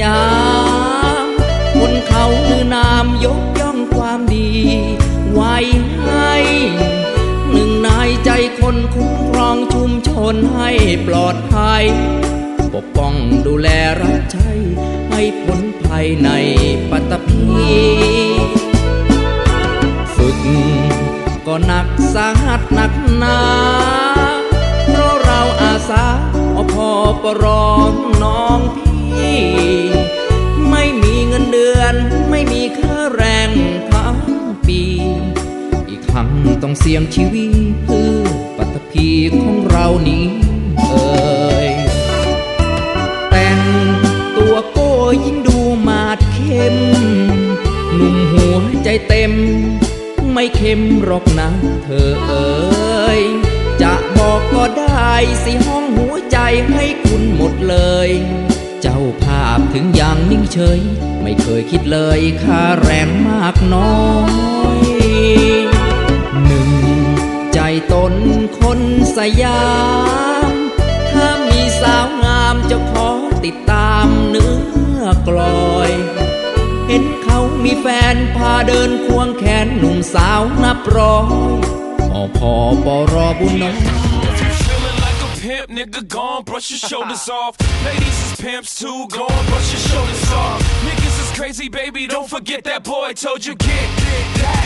ยามคนเขาคือนามยกย่องความดี ไว้ให้ หนึ่งนายใจคนคุ้มครองชุมชนให้ปลอดภัยปกป้องดูแลรับใช้ให้พ้นภัยในปัตตภีฝึกก็หนักสาหัสหนักหนา เพราะเราอาสาอพอปรอเสียงชีวีเพื่อปัตภีของเรานี้ เอ่ยแต่งตัวโก้ยิ่งดูมาดเข้มหนุ่มหัวใจเต็ม ไม่เข้มรอกนะเธอเอ่ย จะบอกก็ได้สิห้องหัวใจให้คุณหมดเลย เจ้าภาพถึงอย่างนิ่งเฉย ไม่เคยคิดเลยค่าแรงมากน้อยใจตนคนสยาม ถ้ามีสาวงาม จะขอติดตามเนื้อกลอยเห็นเขามีแฟน พาเดินควงแขนหนุ่มสาวนับร้อยพอพอปรอบุญน้อง pimp, nigga gone, brush your shoulders off. Ladies is pimps too, go on, brush your shoulders off. Niggas is crazy, baby, don't forget that boy told you get, get that,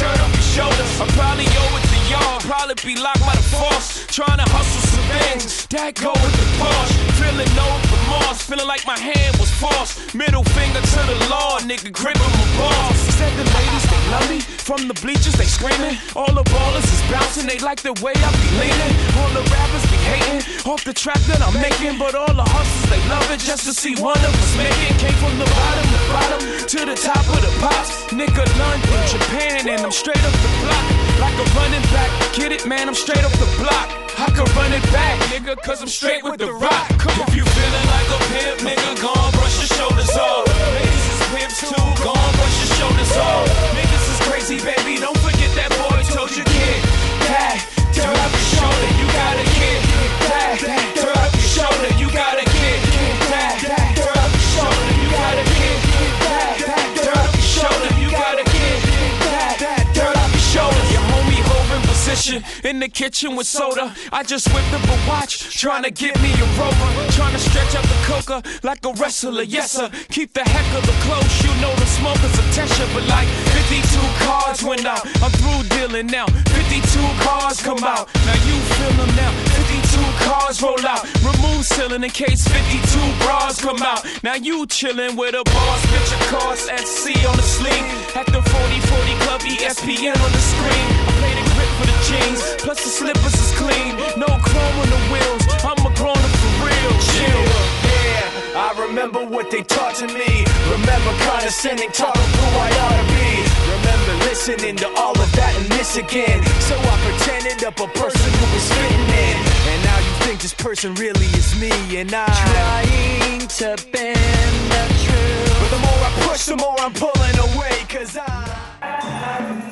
dirt off your shoulders. I'm probably o v e r y'all probably be locked by the force. Trying to hustle some things that go with the boss. Feeling no remorse, feeling like my hand was forced. Middle finger to the law, nigga, gripping my balls. Said the ladies they love me, from the bleachers they screaming. All the ballers is bouncing, they like the way I be leaning. All the rappers be hating, off the track that I'm making. But all the hustlers they love it just to see one of us make it. Came from the bottom, the bottom, to the top of the pops. Nigga, London, Japan, and I'm straight up the block. Like a running back, get it, man, I'm straight up the block. I can run it back, nigga, cause I'm straight with the rock. Come if you feeling like a pimp, nigga, gon' brush your shoulders off. Niggas is pimps too, gon' brush your shoulders off. Niggas is crazy, baby, don't the kitchen with soda. I just whipped up a watch, trying to get me a rover. Trying to stretch out the coca like a wrestler, yes sir. Keep the heck of the close, you know the smoke is a tension, but like 52 cards went out. I'm through dealing now. 52 cards come out. Now you feel them now. 52 cards roll out. Remove ceiling in case 52 bras come out. Now you chillin' with a boss. Picture cards at C on the sleeve. At the 40 40 club, ESPN on the screen. I play a grip for the jeans. Plus the slippers is clean. No chrome on the wheels. I'm a grown up for real. Chill. I remember what they taught to me. Remember condescending, taught of who I ought to be. Remember listening to all of that and this again. So I pretended up a person who was fitting in. And now you think this person really is me, and I'm trying to bend the truth. But the more I push, the more I'm pulling away, cause I.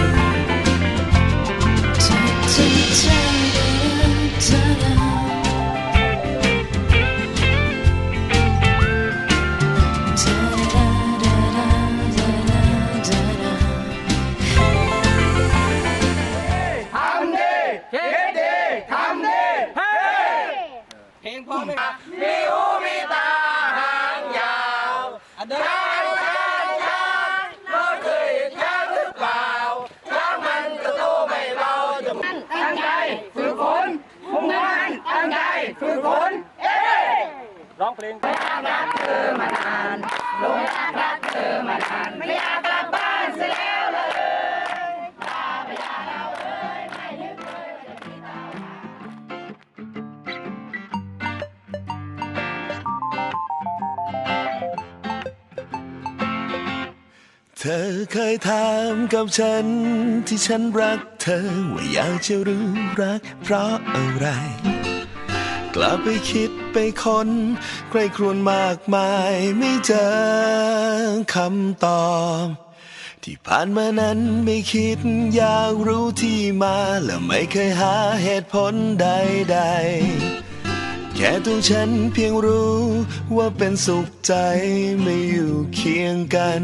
ม참 괜찮아 เธอเคยถามกับฉันที่ฉันรักเธอว่าอยากจะรู้รักเพราะอะไร กลับไปคิดไปคน้นใครครวนมากมายไม่เจอคำตอบ ที่ผ่านมานั้นไม่คิดอยากรู้ที่มาและไม่เคยหาเหตุผลใดๆแค่ตัวฉันเพียงรู้ว่าเป็นสุขใจไม่อยู่เคียงกัน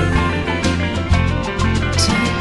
ม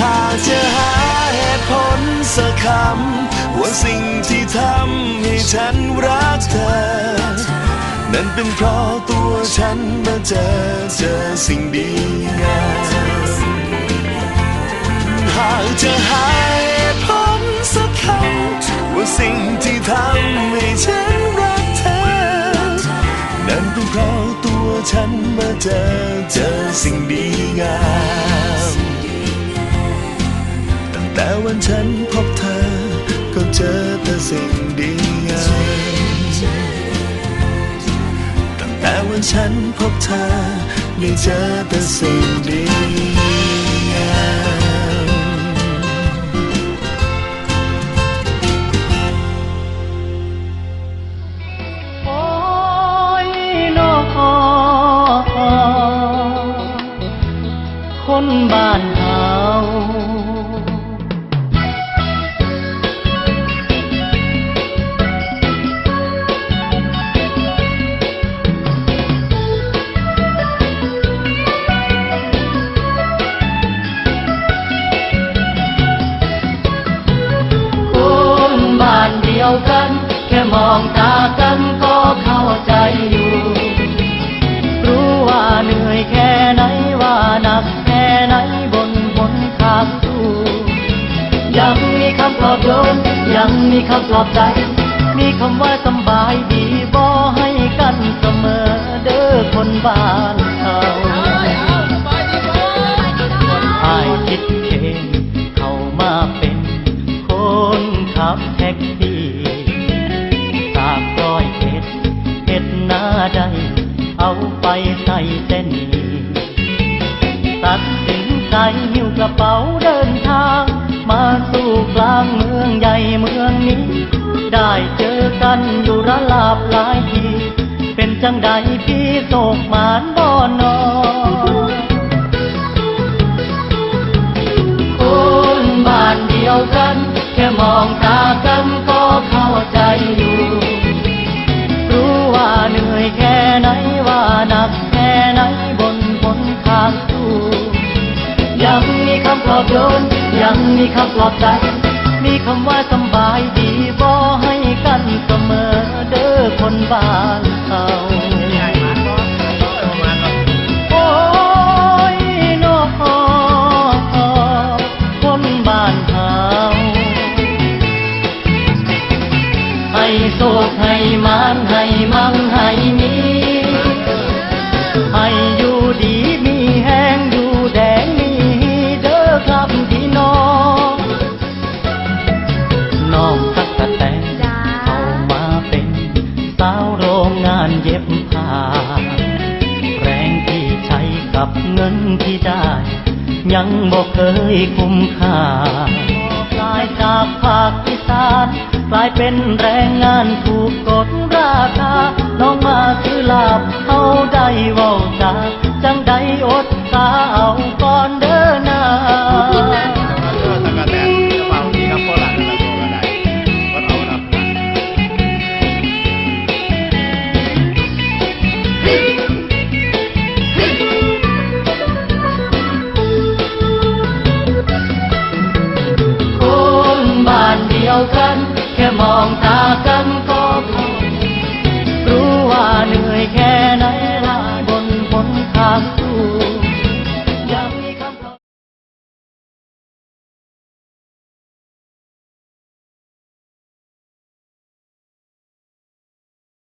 หากจะหาเหตุผลสักคำว่าสิ่งที่ทำให้ฉันรักเธอ นั้นเป็นเพราะตัวฉันมาเจอเจอสิ่งดีงามหากจะหาเหตุผลสักคำว่าสิ่งที่ทำให้ฉันรักเธอ นั้นเป็นเพราะตัวฉันมาเจอเจอสิ่งดีงามวันฉันพบเธอ ก็เจอแต่สิ่งดีงามตั้งแต่วันฉันพบเธอได้เจอแต่สิ่งดีงามคนบ้านยวกันแค่มองตากันก็เข้าใจอยู่ รู้ว่าเหนื่อยแค่ไหน ว่าหนักแค่ไหนบนบนทางสู้ยังมีคำปลอบโยนยังมีคำปลอบใจ มีคำว่าสบายดีบกให้กันเสมอเด้อคนบ้านเขาไอยคิดขับแท็กซี่สามร้อยเอ็ดเอ็ดหน้าใด เอาไปใส่เส้นตัดสินใจหิ้วกระเป๋าเดินทาง มาสู่กลางเมืองใหญ่เมืองนี้ ได้เจอกันอยู่ระลาบหลายทีเป็นจังใดพี่โศกหมานบ่อนอนคนบ้านเดียวกันมองตากันก็เข้าใจอยู่ รู้ว่าเหนื่อยแค่ไหนว่าหนักแค่ไหนบนบนทางสู้ยังมีคำปลอบโยน ยังมีคำปลอบใจ มีคำว่าสบายดีบ่ให้กันเสมอเด้อคนบ้านเขาให้มังให้มัง ให้มี ให้อยู่ดีมีแห้งอยู่แดง มีเด้อครับพี่น้องน้องทักตะแตงเข้ามาเป็น สาวโรงงานเย็บผ้าแรงที่ใช้กับเงินที่ได้ยังบอกเคยคุ้มค่ากลายเป็นแรงงานถูกกดราคา น้องมาคือลาบเขาได้เว้าจาจังได้อดตาเอาก่อนเด้อ